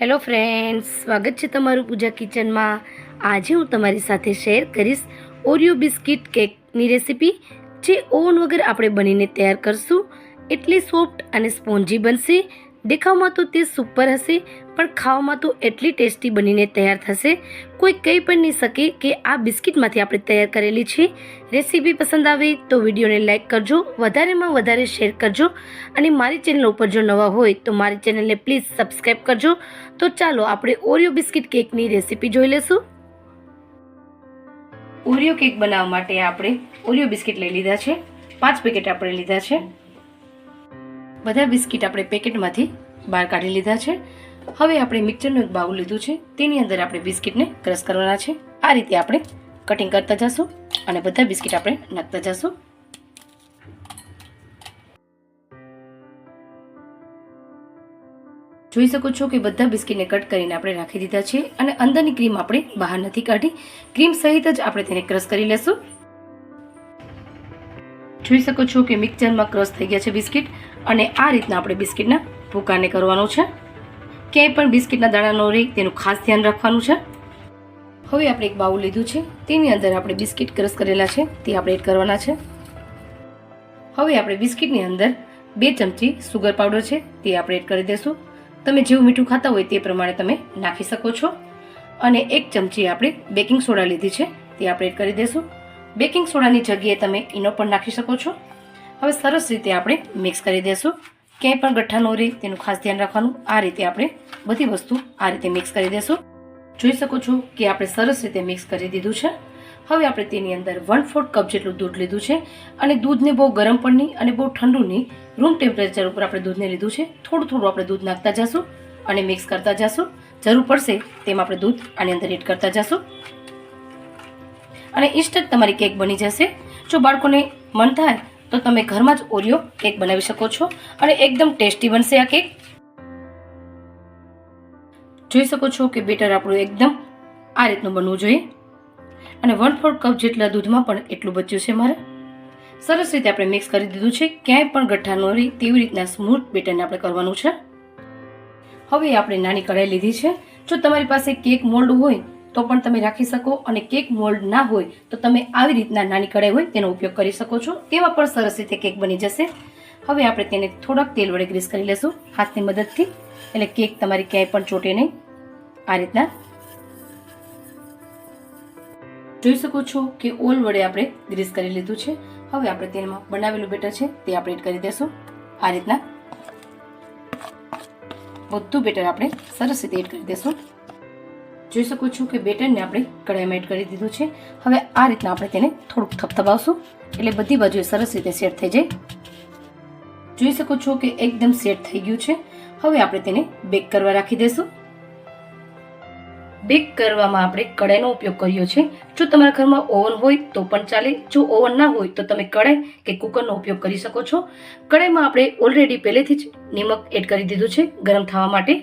Hello friends સ્વાગત છે તમારું પૂજા કિચનમાં. આજે હું તમારી સાથે શેર કરીશ ઓરિયો બિસ્કિટ કેકની રેસીપી, જે ઓવન વગર આપણે બનીને તૈયાર કરશું. એટલી સોફ્ટ અને સ્પોન્જી બનશે. દેખાવમાં તો તે સુપર હશે, પણ ખાવામાં તો એટલી ટેસ્ટી બનીને તૈયાર થશે. કોઈ કહી પણ નહીં શકે કે આ બિસ્કિટમાંથી આપણે તૈયાર કરેલી છે. રેસીપી પસંદ આવે તો વિડીયોને લાઇક કરજો, વધારેમાં વધારે શેર કરજો, અને મારી ચેનલ ઉપર જો નવા હોય તો મારી ચેનલને પ્લીઝ સબસ્ક્રાઈબ કરજો. તો ચાલો આપણે ઓરિયો બિસ્કિટ કેકની રેસીપી જોઈ લેશું ઓરિયો કેક બનાવવા માટે આપણે ઓરિયો બિસ્કિટ લઈ લીધા છે. પાંચ પેકેટ આપણે લીધા છે. બધા બિસ્કિટ આપણે પેકેટમાંથી બહાર કાઢી લીધા છે. હવે આપણે મિક્સરનું એક બાઉલ લીધું છે. તેની અંદર આપણે બિસ્કિટને ક્રશ કરવાના છે. આ રીતે આપણે કટિંગ કરતા જશું અને બધા બિસ્કિટ આપણે નાખતા જશું. જોઈ શકો છો કે બધા બિસ્કિટને કટ કરીને આપણે રાખી દીધા છે અને અંદરની ક્રીમ આપણે બહાર નથી કાઢી. ક્રીમ સહિત જ આપણે તેને ક્રશ કરી લેશું. જોઈ શકો છો કે મિક્સરમાં ક્રશ થઈ ગયા છે બિસ્કિટ. અને આ રીતના આપણે બિસ્કિટના ભૂકાને કરવાનું છે. ક્યાંય પણ બિસ્કિટના દાણાનો રહે તેનું ખાસ ધ્યાન રાખવાનું છે. હવે આપણે એક બાઉલ લીધું છે. તેની અંદર આપણે બિસ્કિટ ક્રશ કરેલા છે. તે આપણે એડ કરવાના છે. હવે આપણે બિસ્કિટની અંદર બે ચમચી સુગર પાવડર છે. તે આપણે એડ કરી દઈશું તમે જેવું મીઠું ખાતા હોય તે પ્રમાણે તમે નાખી શકો છો. અને એક ચમચી આપણે બેકિંગ સોડા લીધી છે. તે આપણે એડ કરી દઈશું બેકિંગ સોડાની જગ્યાએ તમે ઈનો પણ નાખી શકો છો. હવે સરસ રીતે આપણે મિક્સ કરી દઈશું ક્યાંય પણ ગઠ્ઠા ન રહે તેનું ખાસ ધ્યાન રાખવાનું. આ રીતે આપણે બધી વસ્તુ આ રીતે મિક્સ કરી દઈશું જોઈ શકો છો કે આપણે સરસ રીતે મિક્સ કરી દીધું છે. હવે આપણે તેની અંદર વન ફોર્થ કપ જેટલું દૂધ લીધું છે અને દૂધને બહુ ગરમ પણ નહીં અને બહુ ઠંડુ નહીં. રૂમ ટેમ્પરેચર ઉપર આપણે દૂધને લીધું છે. થોડું થોડું આપણે દૂધ નાખતા જશું અને મિક્સ કરતા જશું. જરૂર પડશે તેમ આપણે દૂધ આની અંદર એડ કરતા જશું. અને ઇન્સ્ટન્ટ તમારી કેક બની જશે. જો બાળકોને મન થાય તો તમે ઘરમાં જ ઓરિયો કેક બનાવી શકો છો અને એકદમ ટેસ્ટી બનશે આ કેક. જોઈ શકો છો કે બેટર આપણું એકદમ આ રીતનું બનવું જોઈએ. અને વન ફોર્થ કપ જેટલા દૂધમાં પણ એટલું બચ્યું છે મારે. સરસ રીતે આપણે મિક્સ કરી દીધું છે. ક્યાંય પણ ગઠ્ઠા ન રહી તેવી રીતના સ્મૂથ બેટરને આપણે કરવાનું છે. હવે આપણે નાની કઢાઈ લીધી છે. જો તમારી પાસે કેક મોલ્ડ હોય તો પણ તમે રાખી શકો અને કેક મોલ્ડ ના હોય તો તમે આવી રીતના નાની કઢાઈ હોય તેનો ઉપયોગ કરી શકો છો. તેવા પણ સરસ રીતે કેક બની જશે. હવે આપણે તેને થોડાક તેલ વડે ગ્રીસ કરી લેશું. હાથની મદદથી. એટલે કેક તમારી ક્યાંય પણ ચોટે નહીં. આ રીતના. જોઈ શકો છો કે ઓલ વડે આપણે ગ્રીસ કરી લીધું છે. હવે આપણે તેમાં બનાવેલું બેટર છે તે આપણે એડ કરી દેશું. આ રીતના. બધું બેટર આપણે સરસ રીતે એડ કરી દેશું. જોઈ શકો છો કે બેટરને આપણે કડાઈમાં એડ કરી દીધું છે. હવે આ રીતના આપણે તેને થોડુંક થપથપાવશું. એટલે બધી બાજુએ સરસ રીતે સેટ થઈ જાય. જોઈ શકો છો કે એકદમ સેટ થઈ ગયું છે. હવે આપણે તેને બેક કરવા રાખી દઈશું બેક કરવામાં આપણે કડાઈનો ઉપયોગ કર્યો છે. જો તમારા ઘરમાં ઓવન હોય તો પણ ચાલે. જો ઓવન ના હોય તો તમે કડાઈ કે કુકરનો ઉપયોગ કરી શકો છો. કડાઈમાં આપણે ઓલરેડી પહેલેથી જ નિમક એડ કરી દીધું છે ગરમ થવા માટે.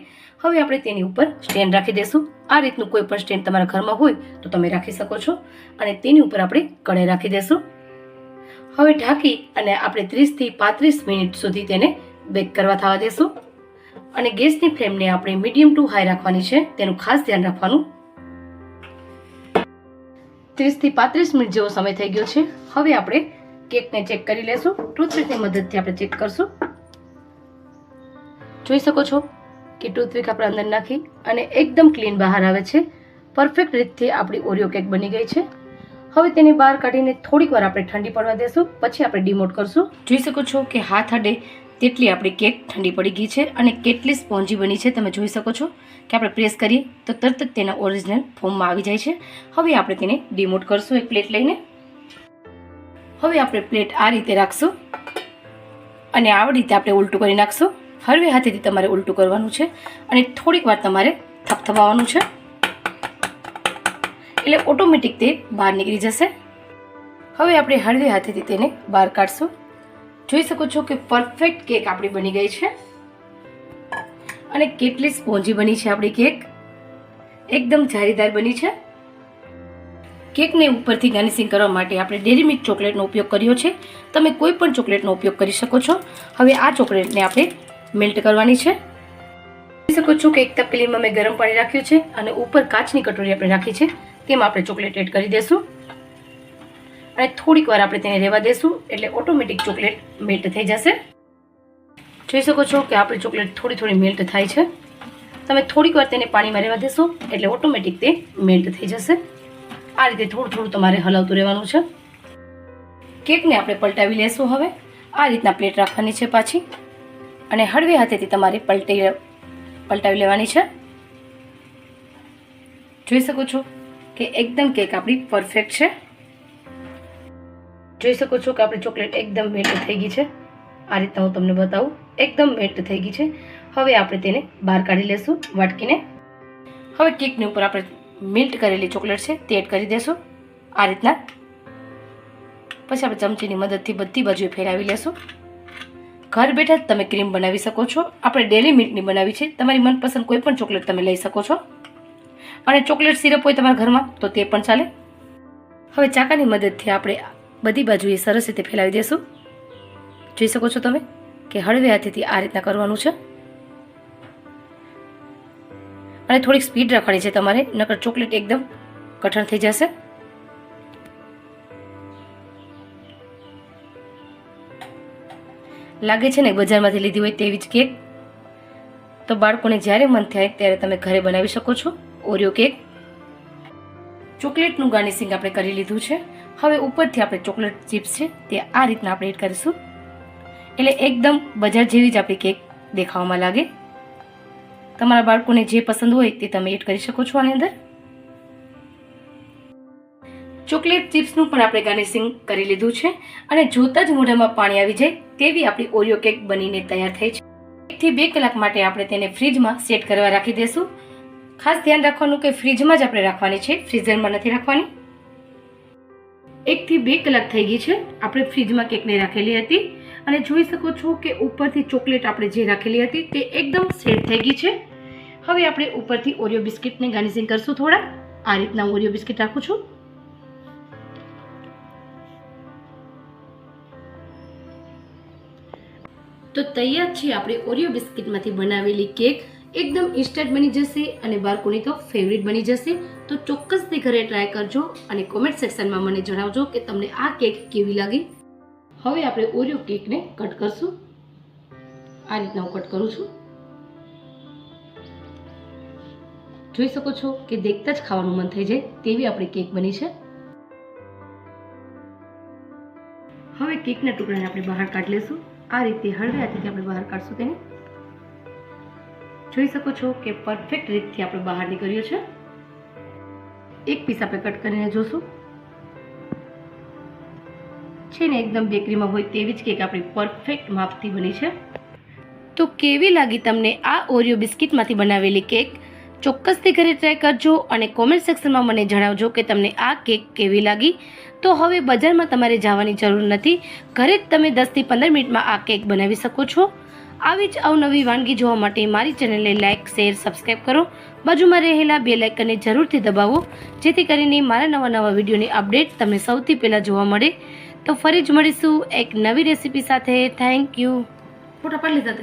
હવે આપણે તેની ઉપર સ્ટેન્ડ રાખી દઈશું આ રીતનું કોઈ પણ સ્ટેન્ડ તમારા ઘરમાં હોય તો તમે રાખી શકો છો અને તેની ઉપર આપણે કઢાઈ રાખી દઈશું હવે ઢાંકી અને આપણે ત્રીસથી પાંત્રીસ મિનિટ સુધી તેને બેક કરવા થવા દેશું. અને ગેસની ફ્લેમને આપણે મીડિયમ ટુ હાઈ રાખવાની છે, તેનું ખાસ ધ્યાન રાખવાનું. ત્રીસથી પાંત્રીસ મિનિટ જેવો સમય થઈ ગયો છે. હવે આપણે કેકને ચેક કરી લેશું. ટૂથપીકની મદદથી આપણે ચેક કરશું. જોઈ શકો છો? કે ટૂથપીક આપણે અંદર નાખી અને એકદમ ક્લીન બહાર આવે છે. પરફેક્ટ રીતથી આપણી ઓરિયો કેક બની ગઈ છે. હવે તેને બહાર કાઢીને થોડીક વાર આપણે ઠંડી પડવા દેશું. પછી આપણે ડિમોટ કરશું. જોઈ શકો છો કે હાથ અડે તેટલી આપણી કેક ઠંડી પડી ગઈ છે અને કેટલી સ્પોન્જી બની છે તમે જોઈ શકો છો કે આપણે પ્રેસ કરીએ તો તરત જ તેના ઓરિજિનલ ફોર્મમાં આવી જાય છે. હવે આપણે તેને ડિમોટ કરશું એક પ્લેટ લઈને. હવે આપણે પ્લેટ આ રીતે રાખશું. અને આવી રીતે આપણે ઉલટું કરી નાખશું. હળવે હાથેથી તમારે ઉલટું કરવાનું છે અને થોડીક વાર તમારે થપથપાવવાનું છે. એટલે ઓટોમેટિક તે બહાર નીકળી જશે. હવે આપણે હળવે હાથેથી તેને બહાર કાઢશું. જોઈ શકો છો કે પરફેક્ટ કેક આપણી બની ગઈ છે. અને કેટલી સ્પોન્જી બની છે આપણી કેક એકદમ જારીદાર બની છે. કેકને ઉપરથી ગાર્નિશિંગ કરવા માટે આપણે ડેરી મિલ્ક ચોકલેટનો ઉપયોગ કર્યો છે. તમે કોઈ પણ ચોકલેટનો ઉપયોગ કરી શકો છો. હવે આ ચોકલેટને આપણે મેલ્ટ કરવાની છે. જોઈ શકો છો કે એક તપેલીમાં મેં ગરમ પાણી રાખ્યું છે અને ઉપર કાચની કટોરી આપણે રાખી છે. તેમાં આપણે ચોકલેટ એડ કરી દઈશું અને થોડીક વાર આપણે તેને રહેવા દઈશું એટલે ઓટોમેટિક ચોકલેટ મેલ્ટ થઈ જશે. જોઈ શકો છો કે આપણી ચોકલેટ થોડી થોડી મેલ્ટ થાય છે. તમે થોડીક વાર તેને પાણીમાં રહેવા દેશો એટલે ઓટોમેટિક તે મેલ્ટ થઈ જશે. આ રીતે થોડું થોડું તમારે હલાવતું રહેવાનું છે. કેકને આપણે પલટાવી લેશું હવે. આ રીતના પ્લેટ રાખવાની છે પાછી. અને હળવી હાથેથી તમારે પલટી પલટાવી લેવાની છે. જોઈ શકો છો કે એકદમ કેક આપણી પરફેક્ટ છે. જોઈ શકો છો કે આપણી ચોકલેટ એકદમ મેલ્ટ થઈ ગઈ છે. આ રીતના હું તમને બતાવું. એકદમ મેલ્ટ થઈ ગઈ છે. હવે આપણે તેને બહાર કાઢી લેશું, વાટકીને. હવે કેકની ઉપર આપણે મિલ્ટ કરેલી ચોકલેટ છે તે એડ કરી દેશું. આ રીતના. પછી આપણે ચમચીની મદદથી બધી બાજુએ ફેરવી લેશું. ઘર બેઠા જ તમે ક્રીમ બનાવી શકો છો. આપણે ડેલી મિલ્કની બનાવી છે. તમારી મનપસંદ કોઈ પણ ચોકલેટ તમે લઈ શકો છો. અને ચોકલેટ સિરપ હોય તમારા ઘરમાં, તો તે પણ ચાલે. હવે ચાકાની મદદથી આપણે બધી બાજુએ સરસ રીતે ફેલાવી દેશું. જોઈ શકો છો તમે કે હળવે હાથેથી આ રીતના કરવાનું છે. અને થોડીક સ્પીડ રાખવાની છે તમારે, નકર ચોકલેટ એકદમ કઠણ થઈ જશે. લાગે છે ને બજારમાંથી લીધી હોય તેવી જ કેક? તો બાળકોને જ્યારે મન થાય ત્યારે તમે ઘરે બનાવી શકો છો ઓરિયો કેક. ચોકલેટનું ગાર્નિશિંગ આપણે કરી લીધું છે. હવે ઉપરથી આપણે ચોકલેટ ચિપ્સ છે તે આ રીતના આપણે એડ કરીશું. એટલે એકદમ બજાર જેવી જ આપણી કેક દેખાવામાં લાગે. તમારા બાળકોને જે પસંદ હોય તે તમે એડ કરી શકો છો આની અંદર. ચોકલેટ ચિપ્સનું પણ આપણે ગાર્નિશિંગ કરી લીધું છે અને જોતા જ મોઢામાં પાણી આવી જાય તેવી આપણી ઓરિયો કેક બનીને તૈયાર થઈ છે. એકથી બે કલાક માટે આપણે તેને ફ્રીજમાં સેટ કરવા રાખી દઈશું ખાસ ધ્યાન રાખવાનું કે ફ્રીજમાં જ આપણે રાખવાની છે, ફ્રીઝરમાં નથી રાખવાની. એકથી બે કલાક થઈ ગઈ છે, આપણે ફ્રીજમાં કેકને રાખેલી હતી. અને જોઈ શકો છો કે ઉપરથી ચોકલેટ આપણે જે રાખેલી હતી તે એકદમ સેટ થઈ ગઈ છે. હવે આપણે ઉપરથી ઓરિયો બિસ્કિટને ગાર્નિશિંગ કરશું થોડા. આ રીતના ઓરિયો બિસ્કિટ રાખું છું. તો તૈયાર છે આપણે ઓરિયો બિસ્કિટમાંથી બનાવેલી કેક. એકદમ ઇન્સ્ટન્ટ બની જશે અને બાળકોની તો ફેવરિટ બની જશે. તો ચોક્કસથી ઘરે ટ્રાય કરજો અને કોમેન્ટ સેક્શનમાં મને જણાવજો કે તમને આ કેક કેવી લાગી. હવે આપણે ઓરિયો કેકને કટ કરશું. આ રીતના હું કટ કરું છું. જોઈ શકો છો કે દેખતા જ ખાવાનું મન થઈ જાય તેવી આપણી કેક બની છે. હવે કેકના ટુકડાને આપણે બહાર કાઢી લેશું. આ રીતે હળવ્યાથી આપણે બહાર કાઢશું તેને. જોઈ શકો છો કે પરફેક્ટ રીતથી આપણે બહાર નીકળ્યો છે. એક પીસ આપણે કટ કરીને જોશું. છે ને, એકદમ બેકરીમાં હોય તેવી જ કેક આપણી પરફેક્ટ માપથી બની છે. તો કેવી લાગી તમને આ ઓરિયો બિસ્કિટમાંથી બનાવેલી કેક ચોક્કસથી ઘરે ટ્રાય કરજો અને કોમેન્ટ સેક્શનમાં મને જણાવજો કે તમને આ કેક કેવી લાગી. તો હવે બજારમાં તમારે જવાની જરૂર નથી. ઘરે જ તમે દસથી પંદર મિનિટમાં આ કેક બનાવી શકો છો. આવી જ અવનવી વાનગી જોવા માટે મારી ચેનલને લાઇક શેર સબસ્ક્રાઈબ કરો. બાજુમાં રહેલા બે લાઇકનને જરૂરથી દબાવો. જેથી કરીને મારા નવા નવા વિડીયોની અપડેટ તમને સૌથી પહેલાં જોવા મળે. તો ફરી જ મળીશું એક નવી રેસીપી સાથે. થેન્ક યુ ફોટા પાડી લીધા